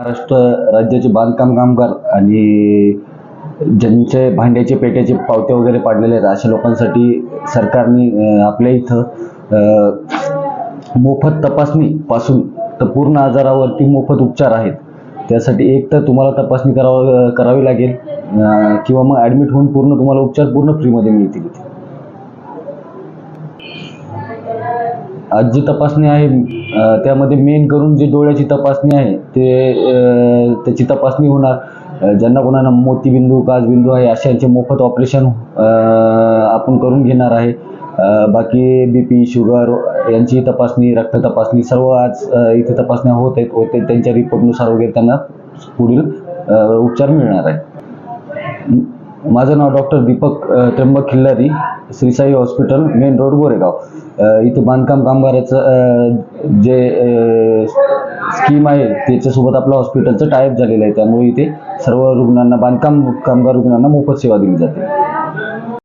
महाराष्ट्र राज्याचे बांधकाम कामगार आणि ज्यांचे भांड्याचे पेट्याचे पावते वगैरे पाडलेले आहेत अशा लोकांसाठी सरकारने आपल्या इथं मोफत मोफत तपासणीपासून तर पूर्ण आजारावरती मोफत उपचार आहेत. त्यासाठी एक तर तुम्हाला तपासणी करावं करावी लागेल किंवा मग ॲडमिट होऊन पूर्ण तुम्हाला उपचार पूर्ण फ्रीमध्ये मिळतील आज जी तपासणी आहे अ, त्यामध्ये मेन करून जी डोळ्याची तपासणी आहे ते अ, त्याची तपासणी होणार. अ, ज्यांना कोणाला मोतीबिंदू काजबिंदू आहे अशांचे मोफत ऑपरेशन आपण करून घेणार आहे. अ, बाकी बी पी शुगर यांची तपासणी रक्त तपासणी सर्व आज अ, इथे तपासण्या होत आहेत. व ते त्यांच्या रिपोर्टनुसार वगैरे त्यांना पुढील अ, उपचार मिळणार आहे. माझं नाव doctor Deepak Tryambak Khillari Shri Sai hospital main road Goregaon. इथं इथे बांधकाम कामगाराचं जे स्कीम आहे त्याच्यासोबत आपलं हॉस्पिटलचं टायअप झालेलं आहे. त्यामुळे इथे सर्व रुग्णांना बांधकाम कामगार रुग्णांना मोफत सेवा दिली जाते.